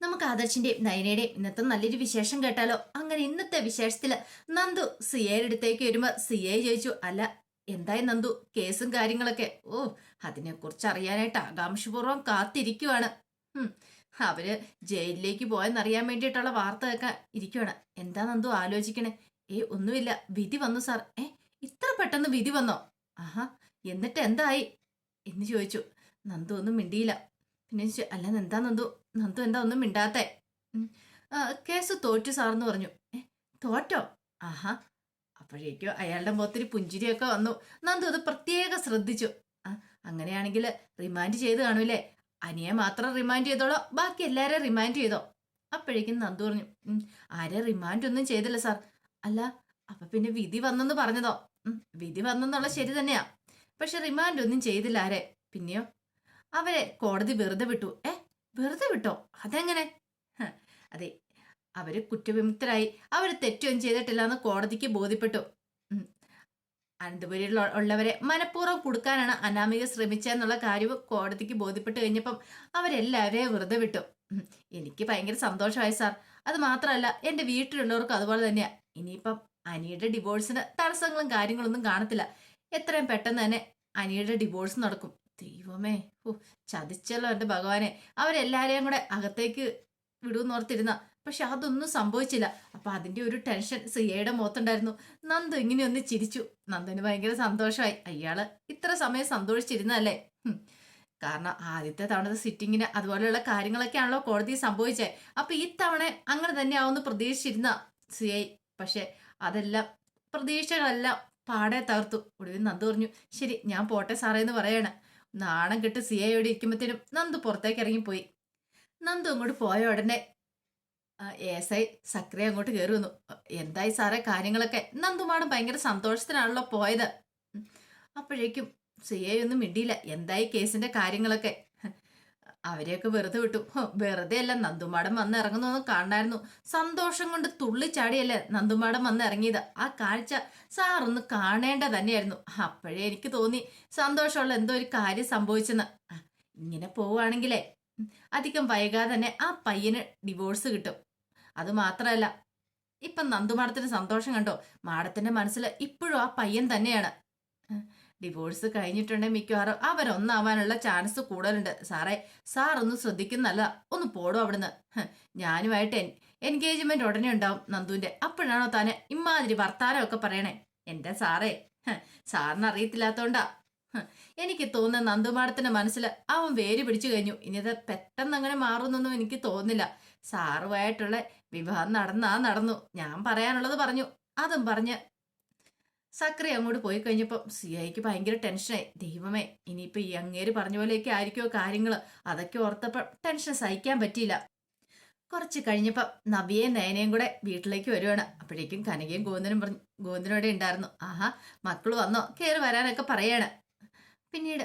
നമുക്ക് ആദർശിന്റെയും നയനയുടെയും ഇന്നത്തെ നല്ലൊരു വിശേഷം കേട്ടാലോ? അങ്ങനെ ഇന്നത്തെ വിശേഷത്തിൽ നന്ദു സിയയുടെ അടുത്തേക്ക് വരുമ്പോ സിയെ ചോദിച്ചു അല്ല എന്തായി നന്ദു? കേസും കാര്യങ്ങളൊക്കെ? ഓ അതിനെക്കുറിച്ച് അറിയാനായിട്ട് ആകാംക്ഷപൂർവം കാത്തിരിക്കുവാണ്. അവർ ജയിലിലേക്ക് പോയെന്നറിയാൻ വേണ്ടിയിട്ടുള്ള വാർത്ത കേൾക്കാൻ ഇരിക്കുവാണ്. എന്താ നന്ദു ആലോചിക്കണേ? ഏ ഒന്നുമില്ല. വിധി വന്നു സാർ. ഏ ഇത്ര പെട്ടെന്ന് വിധി വന്നോ? ആഹാ എന്നിട്ട് എന്തായി? എന്ന് ചോദിച്ചു. നന്ദു ഒന്നും മിണ്ടിയില്ല. പിന്നെ അല്ല എന്താ നന്ദു? നന്ദു എന്താ ഒന്നും മിണ്ടാത്തെ? കേസ് തോറ്റു സാറെന്ന് പറഞ്ഞു. തോറ്റോ? ആഹാ. അപ്പോഴേക്കും അയാളുടെ മുഖത്തൊരു പുഞ്ചിരിയൊക്കെ വന്നു. നന്ദു അത് പ്രത്യേകം ശ്രദ്ധിച്ചു. അങ്ങനെയാണെങ്കിൽ റിമാൻഡ് ചെയ്ത് കാണൂലേ അനിയെ മാത്രം റിമാൻഡ് ചെയ്തോളോ? ബാക്കി എല്ലാവരെയും റിമാൻഡ് ചെയ്തോ? അപ്പോഴേക്കും നന്ദു പറഞ്ഞു. "ഉം, ആരെ റിമാൻഡ് ഒന്നും ചെയ്തില്ല സാർ. അല്ല അപ്പൊ പിന്നെ വിധി വന്നെന്ന് പറഞ്ഞതോ? വിധി വന്നെന്നുള്ള ശരി തന്നെയാ. പക്ഷെ റിമാൻഡ് ഒന്നും ചെയ്തില്ല ആരെ? പിന്നെയോ? അവരെ കോടതി വെറുതെ വിട്ടു. ഏ വെറുതെ വിട്ടോ? അതെങ്ങനെ? അതെ. അവർ കുറ്റവിമുക്തരായി. അവർ തെറ്റൊന്നും ചെയ്തിട്ടില്ല എന്ന് കോടതിക്ക് ബോധ്യപ്പെട്ടു. അനന്തപുരിയിൽ ഉള്ളവരെ മനഃപൂർവം കൊടുക്കാനാണ് അനാമിക ശ്രമിച്ചെന്നുള്ള കാര്യവും കോടതിക്ക് ബോധ്യപ്പെട്ട് കഴിഞ്ഞപ്പം അവരെല്ലാവരെയും വെറുതെ വിട്ടു. എനിക്ക് ഭയങ്കര സന്തോഷമായി സാർ. അത് മാത്രമല്ല എന്റെ വീട്ടിലുള്ളവർക്കും അതുപോലെ തന്നെയാ. ഇനിയിപ്പം അനിയുടെ ഡിവോഴ്സിന് തടസ്സങ്ങളും കാര്യങ്ങളൊന്നും കാണത്തില്ല. എത്രയും പെട്ടെന്ന് തന്നെ അനിയുടെ ഡിവോഴ്സ് നടക്കും. ദൈവമേ. ഓ ചതിച്ചല്ലോ എന്റെ ഭഗവാനെ. അവരെല്ലാരെയും കൂടെ അകത്തേക്ക് വിടുമെന്ന് ഓർത്തിരുന്ന. പക്ഷെ അതൊന്നും സംഭവിച്ചില്ല. അപ്പൊ അതിന്റെ ഒരു ടെൻഷൻ സിയയുടെ മുഖത്തുണ്ടായിരുന്നു. നന്ദു ഇങ്ങനെ ഒന്ന് ചിരിച്ചു. നന്ദുവിന് ഭയങ്കര സന്തോഷമായി. അയാൾ ഇത്ര സമയം സന്തോഷിച്ചിരുന്നല്ലേ കാരണം ആദ്യത്തെ തവണത്തെ സിറ്റിങ്ങിന് അതുപോലെയുള്ള കാര്യങ്ങളൊക്കെയാണല്ലോ കോടതി സംഭവിച്ചത് അപ്പൊ ഈ തവണ അങ്ങനെ തന്നെ ആവുമെന്ന് പ്രതീക്ഷിച്ചിരുന്ന സിയായി പക്ഷെ അതെല്ലാം പ്രതീക്ഷകളെല്ലാം പാടെ തകർത്തു. ഒടുവിൽ നന്ദു പറഞ്ഞു ശരി ഞാൻ പോട്ടെ സാറേ എന്ന് പറയാണ്. നാണം കെട്ട് സിഐയോട് ഇരിക്കുമ്പോഴത്തേനും നന്ദു പുറത്തേക്ക് ഇറങ്ങിപ്പോയി നന്ദു അങ്ങോട്ട് പോയ ഉടനെ എസ് ഐ സക്രിയ അങ്ങോട്ട് കയറി വന്നു. എന്തായി സാറേ കാര്യങ്ങളൊക്കെ? നന്ദുമാണ് ഭയങ്കര സന്തോഷത്തിനാണല്ലോ പോയത്. അപ്പോഴേക്കും സി ഐ ഒന്നും മിണ്ടിയില്ല. എന്തായി കേസിന്റെ കാര്യങ്ങളൊക്കെ? അവരെയൊക്കെ വെറുതെ വിട്ടു. വെറുതെ അല്ല നന്ദുമാടം വന്ന് ഇറങ്ങുന്നൊന്നും കാണായിരുന്നു സന്തോഷം കൊണ്ട് തുള്ളിച്ചാടിയല്ലേ നന്ദുമാടം വന്ന് ഇറങ്ങിയത്. ആ കാഴ്ച സാറൊന്ന് കാണേണ്ട തന്നെയായിരുന്നു. അപ്പോഴേ എനിക്ക് തോന്നി സന്തോഷമുള്ള എന്തോ ഒരു കാര്യം സംഭവിച്ചെന്ന്. ഇങ്ങനെ പോവുകയാണെങ്കിലേ അധികം വൈകാതെ തന്നെ ആ പയ്യന് ഡിവോഴ്സ് കിട്ടും. അത് മാത്രമല്ല ഇപ്പം നന്ദുമാടത്തിന് സന്തോഷം കണ്ടോ? മാടത്തിന്റെ മനസ്സിൽ ഇപ്പോഴും ആ പയ്യൻ തന്നെയാണ്. ഡിവോഴ്സ് കഴിഞ്ഞിട്ടുണ്ടെങ്കിൽ മിക്കവാറും. അവരൊന്നാവാനുള്ള ചാൻസ് കൂടുതലുണ്ട്. സാറേ സാർ ഒന്ന് ശ്രദ്ധിക്കുന്നല്ല ഒന്ന് പോടോ അവിടുന്ന്. ഞാനുമായിട്ട് എൻ എൻഗേജ്മെന്റ് ഉടനെ ഉണ്ടാവും നന്ദുവിന്റെ അപ്പോഴാണോ താനെ ഇമാതിരി വർത്താനമൊക്കെ പറയണേ? എന്റെ സാറേ സാറിന് അറിയത്തില്ലാത്തോണ്ടാ. എനിക്ക് തോന്നുന്ന നന്ദുമാടത്തിന്റെ മനസ്സിൽ അവൻ വേര് പിടിച്ചു കഴിഞ്ഞു. ഇനി അത് പെട്ടെന്ന് അങ്ങനെ മാറുന്നൊന്നും എനിക്ക് തോന്നുന്നില്ല. സാറുമായിട്ടുള്ള വിവാഹം നടന്നാ നടന്നു. ഞാൻ പറയാനുള്ളത് പറഞ്ഞു. അതും പറഞ്ഞ് സക്രി അങ്ങോട്ട് പോയി കഴിഞ്ഞപ്പോൾ സിഐക്ക് ഭയങ്കര ടെൻഷനായി. ദൈവമേ ഇനിയിപ്പോ ഈ അങ്ങേര് പറഞ്ഞ പോലെയൊക്കെ ആയിരിക്കുമോ കാര്യങ്ങൾ അതൊക്കെ ഓർത്തപ്പോൾ ടെൻഷൻ സഹിക്കാൻ പറ്റിയില്ല. കുറച്ച് കഴിഞ്ഞപ്പോൾ നവിയെയും നയനയും കൂടെ വീട്ടിലേക്ക് വരുവാണ്. അപ്പോഴേക്കും കനകയും ഗോവിന്ദനും പറഞ്ഞു ഗോവിന്ദനോടെ ഉണ്ടായിരുന്നു. ആഹാ മക്കൾ വന്നോ? കയറി വരാനൊക്കെ പറയാണ്. പിന്നീട്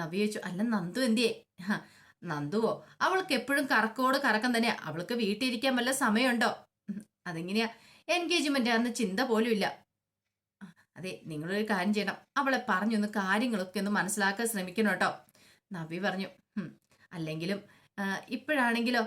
നവ്യ ചോദിച്ചു അല്ല നന്ദു എന്തിയേ? നന്ദുവോ? അവൾക്ക് എപ്പോഴും കറക്കോട് കറക്കം തന്നെയാ. അവൾക്ക് വീട്ടിലിരിക്കാൻ വല്ല സമയമുണ്ടോ? അതെങ്ങനെയാ? എൻഗേജ്മെന്റ് ആണെന്ന് ചിന്ത പോലും ഇല്ല. അതെ നിങ്ങളൊരു കാര്യം ചെയ്യണം. അവളെ പറഞ്ഞൊന്ന് കാര്യങ്ങളൊക്കെ ഒന്ന് മനസ്സിലാക്കാൻ ശ്രമിക്കണം കേട്ടോ. നവി പറഞ്ഞു അല്ലെങ്കിലും ഇപ്പോഴാണെങ്കിലോ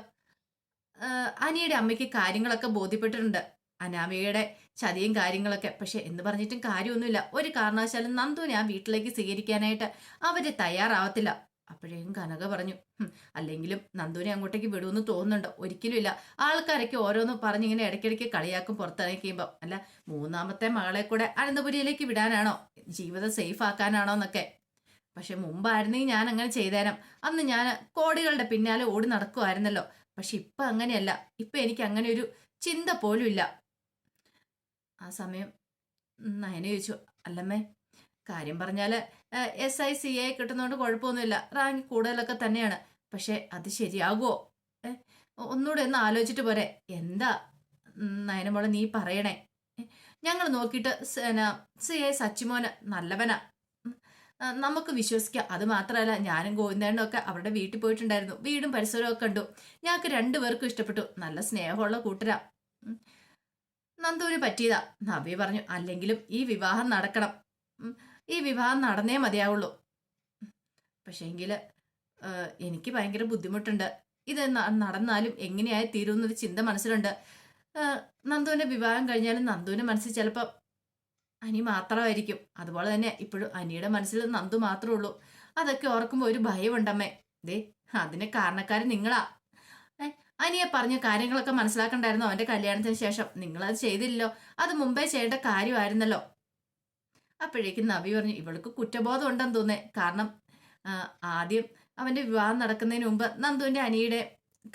അനിയുടെ അമ്മയ്ക്ക് കാര്യങ്ങളൊക്കെ ബോധ്യപ്പെട്ടിട്ടുണ്ട്. അനാമയുടെ ചതിയും കാര്യങ്ങളൊക്കെ. പക്ഷെ എന്ന് പറഞ്ഞിട്ടും കാര്യമൊന്നുമില്ല. ഒരു കാരണവശാലും നന്ദുവിനെ ആ വീട്ടിലേക്ക് സ്വീകരിക്കാനായിട്ട് അവർ തയ്യാറാവത്തില്ല. അപ്പോഴേക്കും കനക പറഞ്ഞു "ഹും, അല്ലെങ്കിലും നന്ദുവിനെ അങ്ങോട്ടേക്ക് വിടുമെന്ന് തോന്നുന്നുണ്ടോ? ഒരിക്കലും ഇല്ല. ആൾക്കാരൊക്കെ ഓരോന്ന് പറഞ്ഞ് ഇങ്ങനെ ഇടയ്ക്കിടയ്ക്ക് കളിയാക്കും പുറത്തിറങ്ങിക്കുമ്പോൾ അല്ല മൂന്നാമത്തെ മകളെ കൂടെ അനന്തപുരിയിലേക്ക് വിടാനാണോ? ജീവിതം സേഫ് ആക്കാനാണോ എന്നൊക്കെ. പക്ഷെ മുമ്പായിരുന്നെങ്കിൽ ഞാൻ അങ്ങനെ ചെയ്തേരം. അന്ന് ഞാൻ കോടികളുടെ പിന്നാലെ ഓടി നടക്കുമായിരുന്നല്ലോ പക്ഷെ ഇപ്പം അങ്ങനെയല്ല. ഇപ്പം എനിക്ക് അങ്ങനെ ഒരു ചിന്ത പോലും ഇല്ല. ആ സമയം നയന ചോദിച്ചു അല്ലമ്മേ കാര്യം പറഞ്ഞാൽ എസ് ഐ സി എ കിട്ടുന്നതുകൊണ്ട് കുഴപ്പമൊന്നുമില്ല റാങ്ക് കൂടുതലൊക്കെ തന്നെയാണ്. പക്ഷേ അത് ശരിയാകുമോ ഒന്നുകൂടെ ഒന്ന് ആലോചിച്ചിട്ട് പോരെ. എന്താ? നയനമോളെ നീ പറയണേ. ഞങ്ങൾ നോക്കിയിട്ട് സി എ സച്ചിമോന് നല്ലവനാ. നമുക്ക് വിശ്വസിക്കാം. അത് മാത്രമല്ല ഞാനും ഗോവിന്ദേണ്ണനും ഒക്കെ അവരുടെ വീട്ടിൽ പോയിട്ടുണ്ടായിരുന്നു. വീടും പരിസരവും ഒക്കെ കണ്ടു. ഞങ്ങൾക്ക് രണ്ടുപേർക്കും ഇഷ്ടപ്പെട്ടു. നല്ല സ്നേഹമുള്ള കൂട്ടരാ. നന്ദൂര് പറ്റിയതാ. നവ്യ പറഞ്ഞു അല്ലെങ്കിലും ഈ വിവാഹം നടക്കണം. ഈ വിവാഹം നടന്നേ മതിയാവുള്ളൂ. പക്ഷേങ്കിൽ എനിക്ക് ഭയങ്കര ബുദ്ധിമുട്ടുണ്ട്. ഇത് നടന്നാലും എങ്ങനെയായി തീരുമെന്നൊരു ചിന്ത മനസ്സിലുണ്ട്. നന്ദുവിന്റെ വിവാഹം കഴിഞ്ഞാലും നന്ദുവിന്റെ മനസ്സിൽ ചിലപ്പോൾ അനി മാത്രമായിരിക്കും. അതുപോലെ തന്നെ ഇപ്പോഴും അനിയുടെ മനസ്സിൽ നന്ദു മാത്രമേ ഉള്ളൂ. അതൊക്കെ ഓർക്കുമ്പോൾ ഒരു ഭയമുണ്ടമ്മേ. ദേ അതിന് കാരണക്കാരൻ നിങ്ങളാ. അനിയെ പറഞ്ഞ കാര്യങ്ങളൊക്കെ മനസ്സിലാക്കണ്ടായിരുന്നു അവന്റെ കല്യാണത്തിന് ശേഷം. നിങ്ങളത് ചെയ്തില്ലല്ലോ. അത് മുമ്പേ ചെയ്യേണ്ട കാര്യമായിരുന്നല്ലോ. അപ്പോഴേക്കും നവി പറഞ്ഞു ഇവൾക്ക് കുറ്റബോധം ഉണ്ടെന്ന് തോന്നേ കാരണം ആദ്യം അവന്റെ വിവാഹം നടക്കുന്നതിന് മുമ്പ് നന്ദുവിന്റെ അനിയുടെ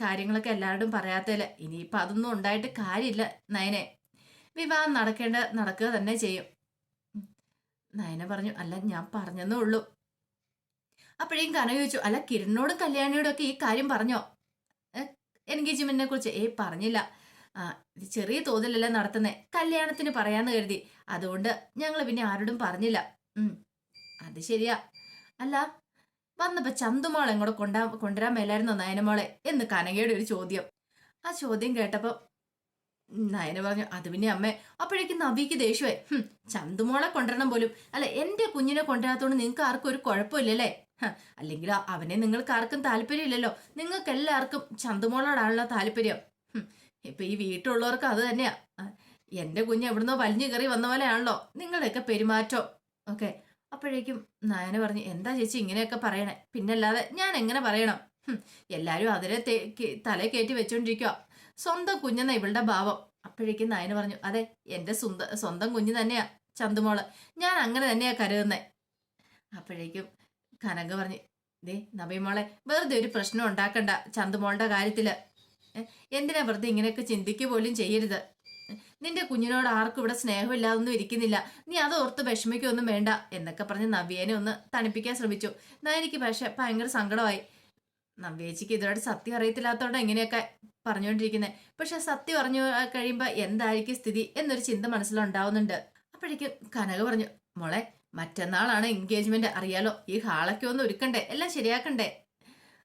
കാര്യങ്ങളൊക്കെ എല്ലാവരോടും പറയാത്തതിൽ ഇനിയിപ്പോൾ അതൊന്നും ഉണ്ടായിട്ട് കാര്യമില്ല നയനെ. വിവാഹം നടക്കേണ്ട നടക്കുക തന്നെ ചെയ്യും. നയന പറഞ്ഞു അല്ല ഞാൻ പറഞ്ഞെന്നേ ഉള്ളൂ. അപ്പോഴേക്കും കനവ് ചോദിച്ചു അല്ല കിരണിനോടും കല്യാണിയോടും ഒക്കെ ഈ കാര്യം പറഞ്ഞോ? എൻഗേജ്മെന്റിനെ കുറിച്ച് ഏ പറഞ്ഞില്ല. ഇത് ചെറിയ തോതിലല്ല നടത്തുന്നത് കല്യാണത്തിന് പറയാന്ന് കരുതി. അതുകൊണ്ട് ഞങ്ങൾ പിന്നെ ആരോടും പറഞ്ഞില്ല. അത് ശരിയാ. അല്ല വന്നപ്പോ ചന്തുമോളെ ഇങ്ങോട്ട് കൊണ്ടാ കൊണ്ടുവരാൻ മേലായിരുന്നോ നയനമോളെ എന്ന് കനകയുടെ ഒരു ചോദ്യം. ആ ചോദ്യം കേട്ടപ്പോ നയന പറഞ്ഞു അത് പിന്നെ അമ്മേ അപ്പോഴേക്കും നവിക്ക് ദേഷ്യമായി. "ഹും, ചന്തുമോളെ കൊണ്ടുവരണം പോലും. അല്ല എന്റെ കുഞ്ഞിനെ കൊണ്ടുവരാത്തോണ്ട് നിങ്ങൾക്ക് ആർക്കും ഒരു കുഴപ്പമില്ലല്ലേ? അല്ലെങ്കിൽ അവനെ നിങ്ങൾക്ക് ആർക്കും താല്പര്യമില്ലല്ലോ. നിങ്ങൾക്ക് എല്ലാവർക്കും ചന്തുമോളോടാണല്ലോ താല്പര്യം. ഇപ്പൊ ഈ വീട്ടിലുള്ളവർക്ക് അത് തന്നെയാ. ആ, എന്റെ കുഞ്ഞ് എവിടുന്നോ വലിഞ്ഞു കയറി വന്ന പോലെയാണല്ലോ. നിങ്ങളുടെയൊക്കെ പെരുമാറ്റം. ഓക്കെ. അപ്പോഴേക്കും നായന പറഞ്ഞു എന്താ ചേച്ചി ഇങ്ങനെയൊക്കെ പറയണേ? പിന്നല്ലാതെ ഞാൻ എങ്ങനെ പറയണം? എല്ലാവരും അതിനെ തല കയറ്റി വെച്ചോണ്ടിരിക്കുക സ്വന്തം കുഞ്ഞെന്ന ഇവളുടെ ഭാവം. അപ്പോഴേക്കും നായന പറഞ്ഞു അതെ എന്റെ സ്വന്തം സ്വന്തം കുഞ്ഞ് തന്നെയാ ചന്തുമോൾ. ഞാൻ അങ്ങനെ തന്നെയാ കരുതുന്നേ. അപ്പോഴേക്കും കനക പറഞ്ഞു ദേ നബിമോളെ വെറുതെ ഒരു പ്രശ്നം ഉണ്ടാക്കണ്ട ചന്തുമോളുടെ കാര്യത്തിൽ. എന്തിനാ വെറുതെ ഇങ്ങനെയൊക്കെ ചിന്തിക്കുക പോലും ചെയ്യരുത്? നിന്റെ കുഞ്ഞിനോട് ആർക്കും ഇവിടെ സ്നേഹമില്ലാതൊന്നും ഇരിക്കുന്നില്ല. നീ അത് ഓർത്ത് വിഷമിക്കൊന്നും വേണ്ട എന്നൊക്കെ പറഞ്ഞ് നവ്യേനെ ഒന്ന് തണുപ്പിക്കാൻ ശ്രമിച്ചു. എനിക്ക് പക്ഷെ ഭയങ്കര സങ്കടമായി. നവ്യേച്ചിക്ക് ഇതോടെ സത്യം അറിയത്തില്ലാത്തതുകൊണ്ട് എങ്ങനെയൊക്കെ പറഞ്ഞുകൊണ്ടിരിക്കുന്നത് പക്ഷെ സത്യം പറഞ്ഞു കഴിയുമ്പോൾ എന്തായിരിക്കും സ്ഥിതി എന്നൊരു ചിന്ത മനസ്സിലുണ്ടാവുന്നുണ്ട്. അപ്പോഴേക്കും കനക പറഞ്ഞു മോളെ മറ്റന്നാളാണ് എൻഗേജ്മെന്റ് അറിയാലോ ഈ ഹാളൊക്കെ ഒന്ന് ഒരുക്കണ്ടേ? എല്ലാം ശരിയാക്കണ്ടേ?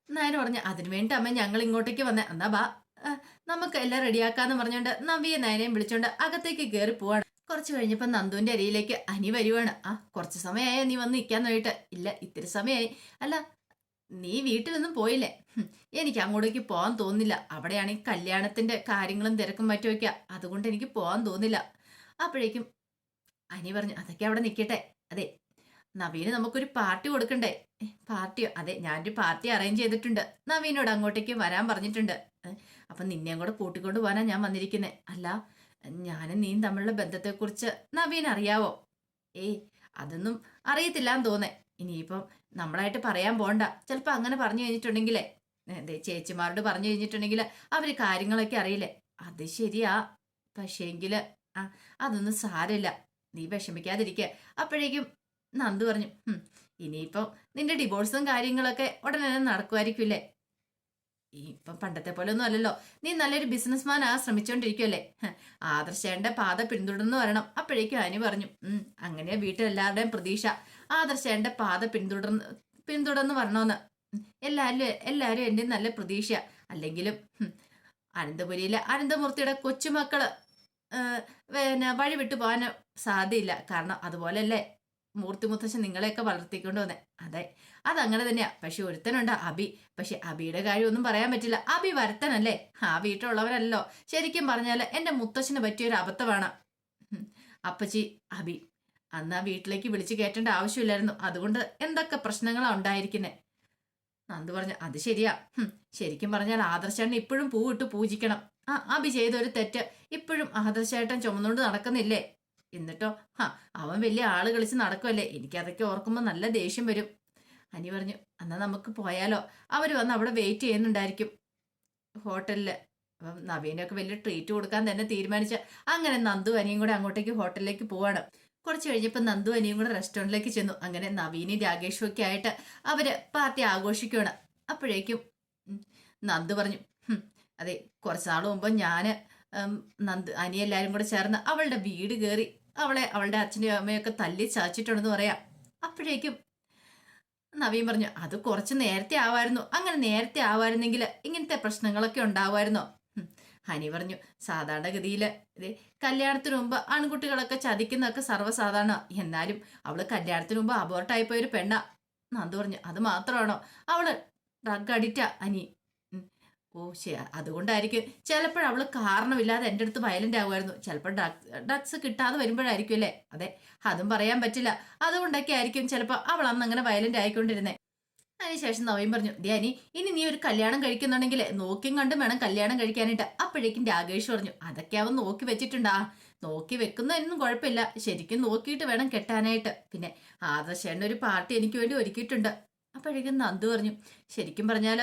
നായർ പറഞ്ഞു അതിനുവേണ്ടി അമ്മ ഞങ്ങൾ ഇങ്ങോട്ടേക്ക് വന്നേ. എന്നാ ബാ. നമുക്ക് എല്ലാം റെഡിയാക്കാന്ന് പറഞ്ഞോണ്ട് നവിയെ നയനെയും വിളിച്ചോണ്ട് അകത്തേക്ക് കയറി പോവാണ്. കുറച്ച് കഴിഞ്ഞപ്പോ നന്ദുവിന്റെ അരിയിലേക്ക് അനി വരുവാണ്. ആ കുറച്ച് സമയമായ നീ വന്ന് നിൽക്കാൻ നോയിട്ട്? ഇല്ല ഇത്തിരി സമയമായി അല്ല നീ വീട്ടിലൊന്നും പോയില്ലേ? എനിക്ക് അങ്ങോട്ടേക്ക് പോകാൻ തോന്നില്ല അവിടെയാണെങ്കിൽ കല്യാണത്തിന്റെ കാര്യങ്ങളും തിരക്കും മറ്റും വയ്ക്കുക അതുകൊണ്ട് എനിക്ക് പോകാൻ തോന്നില്ല അപ്പോഴേക്കും അനി പറഞ്ഞു അതൊക്കെ അവിടെ നിൽക്കട്ടെ അതെ നവീന് നമുക്കൊരു പാർട്ടി കൊടുക്കണ്ടേ? "ഏ, പാർട്ടിയോ? അതെ ഞാനൊരു പാർട്ടി അറേഞ്ച് ചെയ്തിട്ടുണ്ട്. നവീനോട് അങ്ങോട്ടേക്ക് വരാൻ പറഞ്ഞിട്ടുണ്ട്. അപ്പം നിന്നെയും കൂടെ കൂട്ടിക്കൊണ്ട് പോകാനാ ഞാൻ വന്നിരിക്കുന്നത് അല്ല ഞാനും നീയും തമ്മിലുള്ള ബന്ധത്തെക്കുറിച്ച് നവീൻ അറിയാവോ? ഏയ് അതൊന്നും അറിയത്തില്ലാന്ന് തോന്നേ ഇനിയിപ്പം നമ്മളായിട്ട് പറയാൻ പോണ്ട. ചിലപ്പോൾ അങ്ങനെ പറഞ്ഞു കഴിഞ്ഞിട്ടുണ്ടെങ്കിലേ. ചേച്ചിമാരോട് പറഞ്ഞു കഴിഞ്ഞിട്ടുണ്ടെങ്കിൽ അവർ കാര്യങ്ങളൊക്കെ അറിയില്ലേ? അത് ശരിയാ. പക്ഷേങ്കിൽ ആ അതൊന്നും സാരമില്ല. നീ വിഷമിക്കാതിരിക്കുക അപ്പോഴേക്കും നന്ദു പറഞ്ഞു ഇനിയിപ്പോ നിന്റെ ഡിവോഴ്സും കാര്യങ്ങളൊക്കെ ഉടനെ നടക്കുമായിരിക്കില്ലേ ഇപ്പം പണ്ടത്തെ പോലെ ഒന്നും അല്ലല്ലോ. നീ നല്ലൊരു ബിസിനസ്മാൻ ആ ശ്രമിച്ചോണ്ടിരിക്കുമല്ലേ ഹ, ആദർശേന്റെ പാത പിന്തുടർന്ന് വരണം അപ്പോഴേക്കും അനി പറഞ്ഞു ഉം അങ്ങനെയാ വീട്ടിലെല്ലാവരുടെയും പ്രതീക്ഷ. ആദർശേന്റെ പാത പിന്തുടർന്ന് പിന്തുടർന്ന് വരണമെന്ന്. എല്ലാവരും എല്ലാവരും എന്റെ നല്ല പ്രതീക്ഷ അല്ലെങ്കിലും അനന്തപുരിയിലെ അനന്തമൂർത്തിയുടെ കൊച്ചുമക്കൾ ആ, പിന്നെ വഴി വിട്ടു പോകാൻ സാധ്യയില്ല കാരണം അതുപോലെയല്ലേ മൂർത്തി മുത്തശ്ശൻ നിങ്ങളെയൊക്കെ വളർത്തിക്കൊണ്ട് വന്നേ. അതെ അതങ്ങനെ തന്നെയാ. പക്ഷെ ഒരുത്തനുണ്ട് അബി. പക്ഷെ അബിയുടെ കാര്യമൊന്നും പറയാൻ പറ്റില്ല. അബി വരത്തനല്ലേ? ആ വീട്ടിലുള്ളവരല്ലോ. ശരിക്കും പറഞ്ഞാൽ എന്റെ മുത്തശ്ശന് പറ്റിയൊരു അബദ്ധമാണ്. അപ്പച്ചി അബി അന്ന് ആ വീട്ടിലേക്ക് വിളിച്ചു കയറ്റേണ്ട ആവശ്യമില്ലായിരുന്നു. അതുകൊണ്ട് എന്തൊക്കെ പ്രശ്നങ്ങളാ ഉണ്ടായിരിക്കുന്നെ? നന്ദ് പറഞ്ഞു അത് ശരിയാ. ശരിക്കും പറഞ്ഞാൽ ആദർശേട്ടൻ ഇപ്പോഴും പൂവിട്ട് പൂജിക്കണം. ആ അബി ചെയ്തൊരു തെറ്റ്. ഇപ്പോഴും ആദർശേട്ടൻ ചുമന്നുകൊണ്ട് നടക്കുന്നില്ലേ? എന്നിട്ടോ ഹാ അവൻ വലിയ ആൾ കളിച്ച് നടക്കുമല്ലേ എനിക്കതൊക്കെ ഓർക്കുമ്പോൾ നല്ല ദേഷ്യം വരും. അനി പറഞ്ഞു എന്നാ നമുക്ക് പോയാലോ? അവർ വന്ന് അവിടെ വെയിറ്റ് ചെയ്യുന്നുണ്ടായിരിക്കും. ഹോട്ടലിൽ അപ്പം നവീനൊക്കെ വലിയ ട്രീറ്റ് കൊടുക്കാൻ തന്നെ തീരുമാനിച്ച അങ്ങനെ നന്ദു അനിയും കൂടെ അങ്ങോട്ടേക്ക് ഹോട്ടലിലേക്ക് പോവാണ്. കുറച്ച് കഴിഞ്ഞപ്പോൾ നന്ദു അനിയും കൂടെ റെസ്റ്റോറന്റിലേക്ക് ചെന്നു. അങ്ങനെ നവീനും രാകേഷും ഒക്കെ ആയിട്ട് അവർ പാർട്ടി ആഘോഷിക്കുകയാണ് അപ്പോഴേക്കും നന്ദു പറഞ്ഞു അതെ കുറച്ച് നാൾ മുമ്പ് ഞാൻ നന്ദു അനിയെല്ലാവരും കൂടെ ചേർന്ന് അവളുടെ വീട് കയറി അവളെ അവളുടെ അച്ഛനെയും അമ്മയൊക്കെ തല്ലി ചാച്ചിട്ടുണ്ടെന്ന് പറയാം. അപ്പോഴേക്കും നവീൻ പറഞ്ഞു അത് കുറച്ച് നേരത്തെ ആവായിരുന്നു. അങ്ങനെ നേരത്തെ ആവായിരുന്നെങ്കിൽ ഇങ്ങനത്തെ പ്രശ്നങ്ങളൊക്കെ ഉണ്ടാവുമായിരുന്നോ. ഹനി പറഞ്ഞു സാധാരണഗതിയിൽ ഇതേ കല്യാണത്തിന് മുമ്പ് ആൺകുട്ടികളൊക്കെ ചതിക്കുന്നതൊക്കെ സർവസാധാരണ. എന്നാലും അവൾ കല്യാണത്തിന് മുമ്പ് അബോർട്ടായി പോയൊരു പെണ്ണ. നന്ദു പറഞ്ഞു അത് മാത്രമാണോ? അവൾ ഡ്രഗ് അഡിക്റ്റാ അനി. ഓ ശരി അതുകൊണ്ടായിരിക്കും. ചിലപ്പോൾ അവൾ കാരണമില്ലാതെ എന്റെ അടുത്ത് വയലന്റ് ആകുമായിരുന്നു ചിലപ്പോൾ ഡ്രഗ്സ് കിട്ടാതെ വരുമ്പോഴായിരിക്കും അല്ലേ? അതെ അതും പറയാൻ പറ്റില്ല. അതുകൊണ്ടൊക്കെ ആയിരിക്കും ചിലപ്പോൾ അവൾ അന്ന് അങ്ങനെ വയലന്റ് ആയിക്കൊണ്ടിരുന്നേ. അതിനുശേഷം നവീൻ പറഞ്ഞു ധ്യാനി ഇനി നീ ഒരു കല്യാണം കഴിക്കുന്നുണ്ടെങ്കിൽ നോക്കിയും കണ്ടും വേണം കല്യാണം കഴിക്കാനായിട്ട്. അപ്പോഴേക്കും രാകേഷ് പറഞ്ഞു അതൊക്കെ അവൻ നോക്കി വെച്ചിട്ടുണ്ടാ. നോക്കി വെക്കുന്നതിനൊന്നും കുഴപ്പമില്ല. ശരിക്കും നോക്കിയിട്ട് വേണം കെട്ടാനായിട്ട്. പിന്നെ ആദർശേണ്ട ഒരു പാർട്ടി എനിക്ക് വേണ്ടി ഒരുക്കിയിട്ടുണ്ട്. അപ്പോഴേക്കും നന്ദു പറഞ്ഞു ശരിക്കും പറഞ്ഞാൽ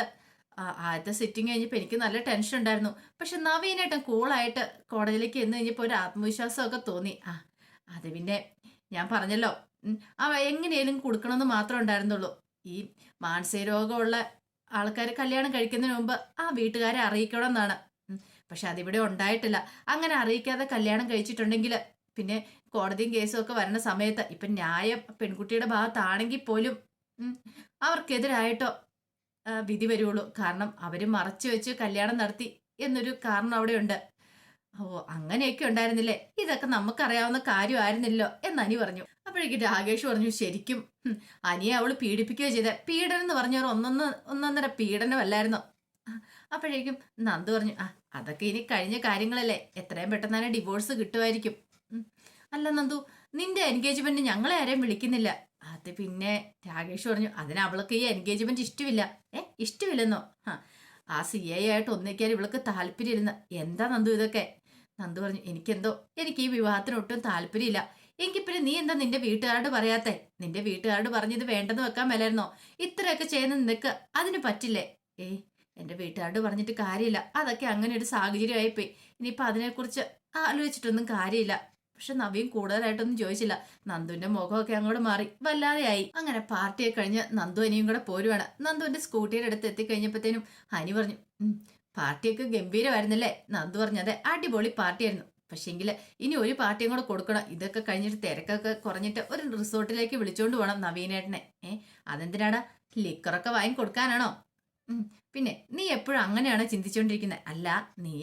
ആദ്യത്തെ സിറ്റിംഗ് കഴിഞ്ഞപ്പോൾ എനിക്ക് നല്ല ടെൻഷൻ ഉണ്ടായിരുന്നു. പക്ഷെ നവീനായിട്ട് കൂളായിട്ട് കോടതിയിലേക്ക് എന്ന് കഴിഞ്ഞപ്പോൾ ഒരു ആത്മവിശ്വാസമൊക്കെ തോന്നി. ആ അത് പിന്നെ ഞാൻ പറഞ്ഞല്ലോ. ആ എങ്ങനെയും കൊടുക്കണമെന്ന് മാത്രമേ ഉണ്ടായിരുന്നുള്ളൂ. ഈ മാനസിക രോഗമുള്ള ആൾക്കാർ കല്യാണം കഴിക്കുന്നതിന് മുമ്പ് ആ വീട്ടുകാരെ അറിയിക്കണം എന്നാണ് ഉം, പക്ഷെ അതിവിടെ ഉണ്ടായിട്ടില്ല. അങ്ങനെ അറിയിക്കാതെ കല്യാണം കഴിച്ചിട്ടുണ്ടെങ്കിൽ പിന്നെ കോടതിയും കേസും ഒക്കെ വരുന്ന സമയത്ത് ഇപ്പം ന്യായം പെൺകുട്ടിയുടെ ഭാഗത്താണെങ്കിൽ പോലും അവർക്കെതിരായിട്ടോ വിധി വരുള്ളൂ കാരണം അവർ മറച്ചു വെച്ച് കല്യാണം നടത്തി എന്നൊരു കാരണം അവിടെയുണ്ട്. ഓ അങ്ങനെയൊക്കെ ഉണ്ടായിരുന്നില്ലേ? ഇതൊക്കെ നമുക്കറിയാവുന്ന കാര്യമായിരുന്നില്ലോ എന്ന് അനി പറഞ്ഞു. അപ്പോഴേക്കും രാകേഷ് പറഞ്ഞു ശരിക്കും അനിയെ അവൾ പീഡിപ്പിക്കുകയോ ചെയ്ത. പീഡനം എന്ന് പറഞ്ഞവർ ഒന്നൊന്ന് ഒന്നൊന്നര പീഡനമല്ലായിരുന്നോ? അപ്പോഴേക്കും നന്ദു പറഞ്ഞു ആ അതൊക്കെ ഇനി കഴിഞ്ഞ കാര്യങ്ങളല്ലേ. എത്രയും പെട്ടെന്ന് തന്നെ ഡിവോഴ്സ് കിട്ടുമായിരിക്കും. അല്ല നന്ദു നിന്റെ എൻഗേജ്മെന്റ് ഞങ്ങളെ ആരെയും വിളിക്കുന്നില്ല. അത് പിന്നെ രാകേഷ് പറഞ്ഞു അതിന് അവൾക്ക് ഈ എൻഗേജ്മെന്റ് ഇഷ്ടമില്ല ഏ ഇഷ്ടമില്ലെന്നോ ആ സി ഐ ആയിട്ട് ഒന്നിക്കാൻ ഇവൾക്ക് താല്പര്യമില്ലെന്ന്. എന്താ നന്ദു ഇതൊക്കെ? നന്ദു പറഞ്ഞു എനിക്കെന്തോ എനിക്ക് ഈ വിവാഹത്തിന് ഒട്ടും താല്പര്യമില്ല. എങ്കിൽ പിന്നെ നീ എന്താ നിന്റെ വീട്ടുകാരോട് പറയാത്തെ? നിന്റെ വീട്ടുകാരോട് പറഞ്ഞത് വേണ്ടെന്ന് വെക്കാൻ മേലായിരുന്നോ? ഇത്രയൊക്കെ ചെയ്യുന്ന നിനക്ക് അതിന് പറ്റില്ലേ? ഏയ് എന്റെ വീട്ടുകാരോട് പറഞ്ഞിട്ട് കാര്യമില്ല. അതൊക്കെ അങ്ങനെ ഒരു സാഹചര്യമായിപ്പോയി. ഇനിയിപ്പോൾ അതിനെക്കുറിച്ച് ആലോചിച്ചിട്ടൊന്നും കാര്യമില്ല. പക്ഷെ നവീൻ കൂടുതലായിട്ടൊന്നും ചോദിച്ചില്ല. നന്ദുവിന്റെ മുഖമൊക്കെ അങ്ങോട്ട് മാറി. വല്ലാതെയായി. അങ്ങനെ പാർട്ടിയെ കഴിഞ്ഞ് നന്ദു അനിയും കൂടെ പോരുവാണ്. നന്ദുവിന്റെ സ്കൂട്ടിയുടെ അടുത്ത് എത്തിക്കഴിഞ്ഞപ്പോഴത്തേനും ഹനി പറഞ്ഞു "ഉം, പാർട്ടിയൊക്കെ ഗംഭീരമായിരുന്നല്ലേ? നന്ദു പറഞ്ഞത് അടിപൊളി പാർട്ടിയായിരുന്നു. പക്ഷേങ്കിൽ ഇനി ഒരു പാർട്ടിയും കൂടെ കൊടുക്കണം. ഇതൊക്കെ കഴിഞ്ഞിട്ട് തിരക്കൊക്കെ കുറഞ്ഞിട്ട് ഒരു റിസോർട്ടിലേക്ക് വിളിച്ചോണ്ട് പോകണം നവീനേട്ടനെ. ഏ അതെന്തിനാടാ? ലിക്കറൊക്കെ വാങ്ങി കൊടുക്കാനാണോ? പിന്നെ നീ എപ്പോഴും അങ്ങനെയാണോ ചിന്തിച്ചുകൊണ്ടിരിക്കുന്നത് അല്ല നീ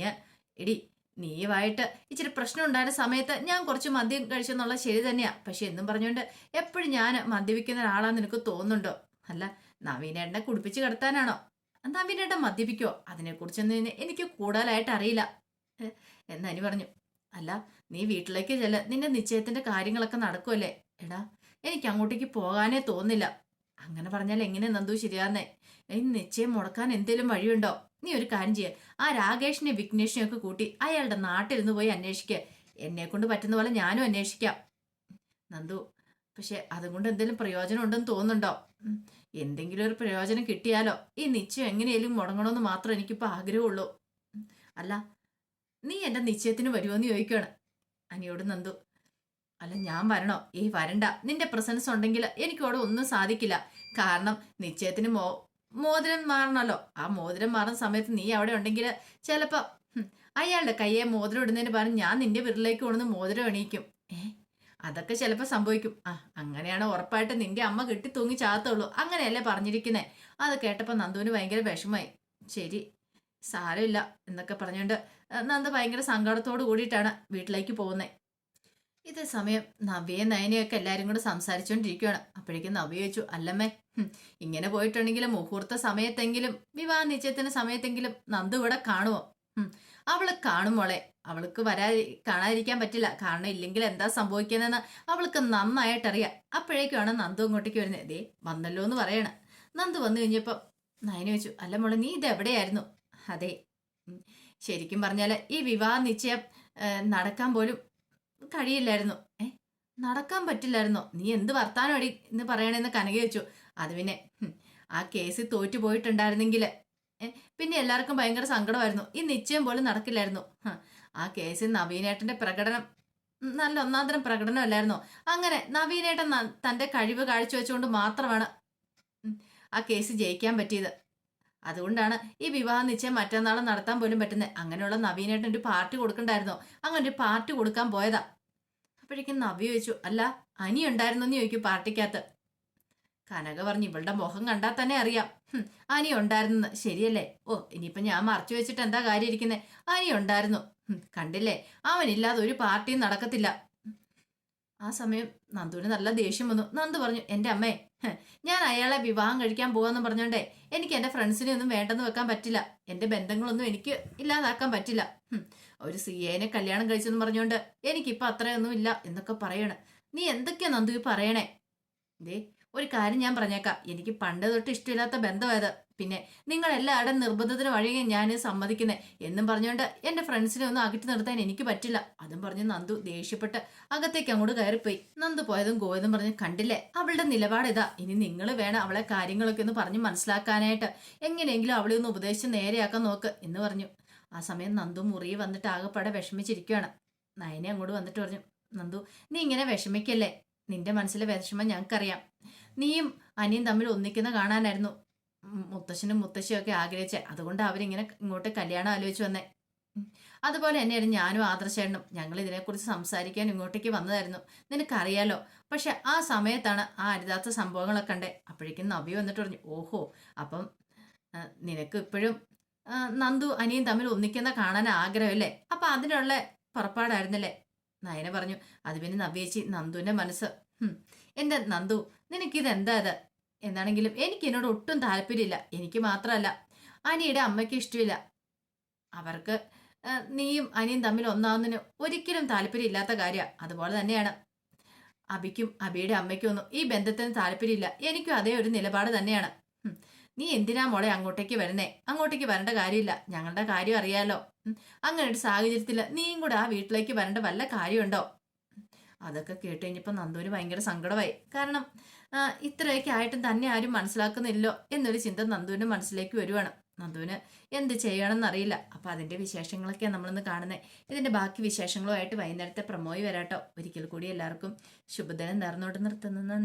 എടി നീയുമായിട്ട്. ഇച്ചിരി പ്രശ്നം ഉണ്ടായിരുന്ന സമയത്ത് ഞാൻ കുറച്ച് മദ്യം കഴിച്ചെന്നുള്ള ശരി തന്നെയാ. പക്ഷെ എന്നും പറഞ്ഞുകൊണ്ട് എപ്പോഴും ഞാൻ മദ്യപിക്കുന്ന ഒരാളാന്ന് നിനക്ക് തോന്നുന്നുണ്ടോ? അല്ല നവീനേട്ടനെ കുടിപ്പിച്ച് കിടത്താനാണോ? നവീനേട്ടൻ മദ്യപിക്കോ അതിനെക്കുറിച്ചൊന്നും എനിക്ക് കൂടുതലായിട്ട് അറിയില്ല. എന്നനി പറഞ്ഞു. അല്ല നീ വീട്ടിലേക്ക് ചെല്ല. നിന്റെ നിശ്ചയത്തിന്റെ കാര്യങ്ങളൊക്കെ നടക്കുമല്ലേ എടാ എനിക്ക് അങ്ങോട്ടേക്ക് പോകാനേ തോന്നില്ല. അങ്ങനെ പറഞ്ഞാൽ എങ്ങനെ നന്ദു ശരിയാന്നേ? ഈ നിശ്ചയം മുടക്കാൻ എന്തേലും വഴിയുണ്ടോ? നീ ഒരു കാര്യം ചെയ്യ. ആ രാകേഷിനെ വിഘ്നേഷിനെ ഒക്കെ കൂട്ടി അയാളുടെ നാട്ടിലിരുന്ന് പോയി അന്വേഷിക്കുക എന്നെ കൊണ്ട് പറ്റുന്ന പോലെ ഞാനും അന്വേഷിക്കാം. നന്ദു പക്ഷെ അതുകൊണ്ട് എന്തെങ്കിലും പ്രയോജനം ഉണ്ടെന്ന് തോന്നുന്നുണ്ടോ? എന്തെങ്കിലും ഒരു പ്രയോജനം കിട്ടിയാലോ? ഈ നിശ്ചയം എങ്ങനെയാലും മുടങ്ങണമെന്ന് മാത്രം എനിക്കിപ്പോൾ ആഗ്രഹമുള്ളൂ. അല്ല നീ എന്റെ നിശ്ചയത്തിന് വരുമോന്ന് ചോദിക്കുകയാണ് അനിയോട് നന്ദു അല്ല ഞാൻ വരണോ? ഈ വരണ്ട. നിന്റെ പ്രസൻസ് ഉണ്ടെങ്കിൽ എനിക്കവിടെ ഒന്നും സാധിക്കില്ല. കാരണം നിശ്ചയത്തിന് മോ മോതിരം മാറണല്ലോ. ആ മോതിരം മാറുന്ന സമയത്ത് നീ അവിടെ ഉണ്ടെങ്കിൽ ചിലപ്പോ അയാളുടെ കയ്യെ മോതിരം ഇടുന്നതിന് പറഞ്ഞ് ഞാൻ നിന്റെ വീട്ടിലേക്ക് കൊണ്ടുവന്ന് മോതിരം എണീക്കും. ഏ അതൊക്കെ ചിലപ്പോൾ സംഭവിക്കും. ആ അങ്ങനെയാണ് ഉറപ്പായിട്ട് നിന്റെ അമ്മ കെട്ടി തൂങ്ങി ചാത്തുള്ളൂ അങ്ങനെയല്ലേ പറഞ്ഞിരിക്കുന്നേ. അത് കേട്ടപ്പോൾ നന്ദുവിന് ഭയങ്കര വിഷമായി ശരി സാരമില്ല എന്നൊക്കെ പറഞ്ഞുകൊണ്ട് നന്ദ ഭയങ്കര സങ്കടത്തോട് കൂടിയിട്ടാണ് വീട്ടിലേക്ക് പോകുന്നത് ഇതേ സമയം നവ്യയും നയനയൊക്കെ എല്ലാവരും കൂടെ സംസാരിച്ചുകൊണ്ടിരിക്കുകയാണ് അപ്പോഴേക്കും നവ്യ ചോദിച്ചു അല്ലമ്മേ ഇങ്ങനെ പോയിട്ടുണ്ടെങ്കിലും മുഹൂർത്ത സമയത്തെങ്കിലും വിവാഹ നിശ്ചയത്തിന് സമയത്തെങ്കിലും നന്ദു ഇവിടെ കാണുമോ അവൾ കാണുമോളെ അവൾക്ക് വരാ കാണാതിരിക്കാൻ പറ്റില്ല. കാരണം ഇല്ലെങ്കിൽ എന്താ സംഭവിക്കുന്നതെന്ന് അവൾക്ക് നന്നായിട്ടറിയാം. അപ്പോഴേക്കുമാണ് നന്ദു അങ്ങോട്ടേക്ക് വരുന്നത്. ദേ വന്നല്ലോ എന്ന് പറയണ. നന്ദു വന്നു കഴിഞ്ഞപ്പം നയന ചോദിച്ചു അല്ല മോളെ നീ ഇത് എവിടെയായിരുന്നു? അതെ ശരിക്കും പറഞ്ഞാൽ ഈ വിവാഹ നിശ്ചയം നടക്കാൻ പോലും കഴിയില്ലായിരുന്നു. ഏ നടക്കാൻ പറ്റില്ലായിരുന്നോ? നീ എന്ത് വർത്താനം അടി എന്ന് പറയണെന്ന് കനക വെച്ചു അത് പിന്നെ ആ കേസ് തോറ്റു പോയിട്ടുണ്ടായിരുന്നെങ്കിൽ പിന്നെ എല്ലാവർക്കും ഭയങ്കര സങ്കടമായിരുന്നു. ഈ നിശ്ചയം പോലും നടക്കില്ലായിരുന്നു. ആ കേസിൽ നവീനേട്ടന്റെ പ്രകടനം നല്ല ഒന്നാന്തരം തരം പ്രകടനമല്ലായിരുന്നോ? അങ്ങനെ നവീനേട്ടൻ തന്റെ കഴിവ് കാഴ്ചവെച്ചുകൊണ്ട് മാത്രമാണ് ആ കേസ് ജയിക്കാൻ പറ്റിയത്. അതുകൊണ്ടാണ് ഈ വിവാഹ നിശ്ചയം മറ്റന്നാൾ നടത്താൻ പോലും പറ്റുന്നത് അങ്ങനെയുള്ള നവീനേട്ടൻ ഒരു പാർട്ടി കൊടുക്കണ്ടായിരുന്നു? അങ്ങനെ ഒരു പാർട്ടി കൊടുക്കാൻ പോയതാ. അപ്പോഴേക്കും നവി ചോദിച്ചു അല്ല അനി ഉണ്ടായിരുന്നോ എന്ന് ചോദിക്കും പാർട്ടിക്കകത്ത്. കനക പറഞ്ഞു ഇവളുടെ മുഖം കണ്ടാൽ തന്നെ അറിയാം. ആനി ഉണ്ടായിരുന്നു ശരിയല്ലേ? ഓ ഇനിയിപ്പൊ ഞാൻ മറച്ചു വെച്ചിട്ട് എന്താ കാര്യം ഇരിക്കുന്നത് അനി ഉണ്ടായിരുന്നു കണ്ടില്ലേ? അവനില്ലാതെ ഒരു പാർട്ടിയും നടക്കത്തില്ല. ആ സമയം നന്ദുവിന് നല്ല ദേഷ്യം വന്നു. നന്ദു പറഞ്ഞു എന്റെ അമ്മേ ഞാൻ അയാളെ വിവാഹം കഴിക്കാൻ പോവാന്ന് പറഞ്ഞോണ്ടേ എനിക്ക് എന്റെ ഫ്രണ്ട്സിനെ ഒന്നും വേണ്ടെന്ന് വെക്കാൻ പറ്റില്ല. എന്റെ ബന്ധങ്ങളൊന്നും എനിക്ക് ഇല്ലാതാക്കാൻ പറ്റില്ല. ഒരു സി എനെ കല്യാണം കഴിച്ചെന്ന് പറഞ്ഞോണ്ട് എനിക്കിപ്പോൾ അത്രയൊന്നും ഇല്ല എന്നൊക്കെ പറയണേ. നീ എന്തൊക്കെയാ നന്ദു പറയണേ? ദേ ഒരു കാര്യം ഞാൻ പറഞ്ഞേക്കാം. എനിക്ക് പണ്ട് തൊട്ട് ഇഷ്ടമില്ലാത്ത ബന്ധമായത് പിന്നെ നിങ്ങൾ എല്ലാവരുടെ നിർബന്ധത്തിന് വഴിയെ ഞാൻ സമ്മതിക്കുന്നേ. എന്നും പറഞ്ഞുകൊണ്ട് എന്റെ ഫ്രണ്ട്സിനെ ഒന്നും അകറ്റി നിർത്താൻ എനിക്ക് പറ്റില്ല. അതും പറഞ്ഞ് നന്ദു ദേഷ്യപ്പെട്ട് അകത്തേക്ക് അങ്ങോട്ട് കയറിപ്പോയി. നന്ദു പോയതും ഗോയതും പറഞ്ഞ് കണ്ടില്ലേ? അവളുടെ നിലപാട് ഇതാ. ഇനി നിങ്ങൾ വേണം അവളെ കാര്യങ്ങളൊക്കെ ഒന്ന് പറഞ്ഞ് മനസ്സിലാക്കാനായിട്ട്. എങ്ങനെയെങ്കിലും അവളെ ഒന്ന് ഉപദേശിച്ച് നേരെയാക്കാൻ നോക്ക് എന്ന് പറഞ്ഞു. ആ സമയം നന്ദു മുറി വന്നിട്ട് ആകെപ്പാടെ വിഷമിച്ചിരിക്കുകയാണ് നയനെ അങ്ങോട്ട് വന്നിട്ട് പറഞ്ഞു നന്ദു നീ ഇങ്ങനെ വിഷമിക്കല്ലേ? നിന്റെ മനസ്സിലെ വിഷമം ഞങ്ങൾക്കറിയാം. നീയും അനിയും തമ്മിൽ ഒന്നിക്കുന്ന കാണാനായിരുന്നു. മുത്തശ്ശനും മുത്തശ്ശിയും ഒക്കെ ആഗ്രഹിച്ചേ. അതുകൊണ്ട് അവരിങ്ങനെ ഇങ്ങോട്ട് കല്യാണം ആലോചിച്ച് വന്നേ. അതുപോലെ തന്നെയായിരുന്നു ഞാനും ആദർശേണ്ണും ഞങ്ങൾ ഇതിനെക്കുറിച്ച് സംസാരിക്കാൻ ഇങ്ങോട്ടേക്ക് വന്നതായിരുന്നു. നിനക്കറിയാലോ പക്ഷെ ആ സമയത്താണ് ആ അരുതാത്ത സംഭവങ്ങളൊക്കെ കണ്ടേ. അപ്പോഴേക്കും നബി വന്നിട്ട് പറഞ്ഞു ഓഹോ അപ്പം നിനക്ക് ഇപ്പോഴും നന്ദു അനിയും തമ്മിൽ ഒന്നിക്കുന്ന കാണാൻ ആഗ്രഹമല്ലേ? അപ്പൊ അതിനുള്ള പുറപ്പാടായിരുന്നല്ലേ? നയന പറഞ്ഞു. അത് പിന്നെ നവ്യേച്ചി നന്ദുവിന്റെ മനസ്സ്. ഹും, എന്റെ നന്ദു നിനക്കിത് എന്താ ഇത് എന്താണെങ്കിലും എനിക്ക് എന്നോട് ഒട്ടും താല്പര്യമില്ല. എനിക്ക് മാത്രമല്ല അനിയുടെ അമ്മയ്ക്ക് ഇഷ്ടമില്ല. അവർക്ക് നീയും അനിയും തമ്മിൽ ഒന്നാവുന്നതിന് ഒരിക്കലും താല്പര്യമില്ലാത്ത കാര്യമാണ് അതുപോലെ തന്നെയാണ്. അബിക്കും അബിയുടെ അമ്മയ്ക്കും ഒന്നും ഈ ബന്ധത്തിന് താല്പര്യമില്ല. എനിക്കും അതേ ഒരു നിലപാട് തന്നെയാണ്. നീ എന്തിനാ മോളെ അങ്ങോട്ടേക്ക് വരുന്നേ? അങ്ങോട്ടേക്ക് വരേണ്ട കാര്യമില്ല. ഞങ്ങളുടെ കാര്യം അറിയാലോ. അങ്ങനെ ഒരു സാഹചര്യത്തിൽ നീയും കൂടെ ആ വീട്ടിലേക്ക് വരേണ്ട വല്ല കാര്യമുണ്ടോ? അതൊക്കെ കേട്ട് കഴിഞ്ഞപ്പോൾ നന്ദുവിന് ഭയങ്കര സങ്കടമായി. കാരണം ഇത്രയൊക്കെ ആയിട്ടും തന്നെ ആരും മനസ്സിലാക്കുന്നില്ലോ എന്നൊരു ചിന്ത നന്ദുവിന്റെ മനസ്സിലേക്ക് വരുവാണ്. നന്ദുവിന് എന്ത് ചെയ്യണമെന്ന് അറിയില്ല അപ്പം അതിന്റെ വിശേഷങ്ങളൊക്കെ നമ്മളിന്ന് കാണുന്നത് ഇതിന്റെ ബാക്കി വിശേഷങ്ങളുമായിട്ട് വൈകുന്നേരത്തെ പ്രമോയി വരാട്ടോ. ഒരിക്കൽ കൂടി എല്ലാവർക്കും ശുഭദിനം നേർന്നോട്ട് നിർത്തുന്നു.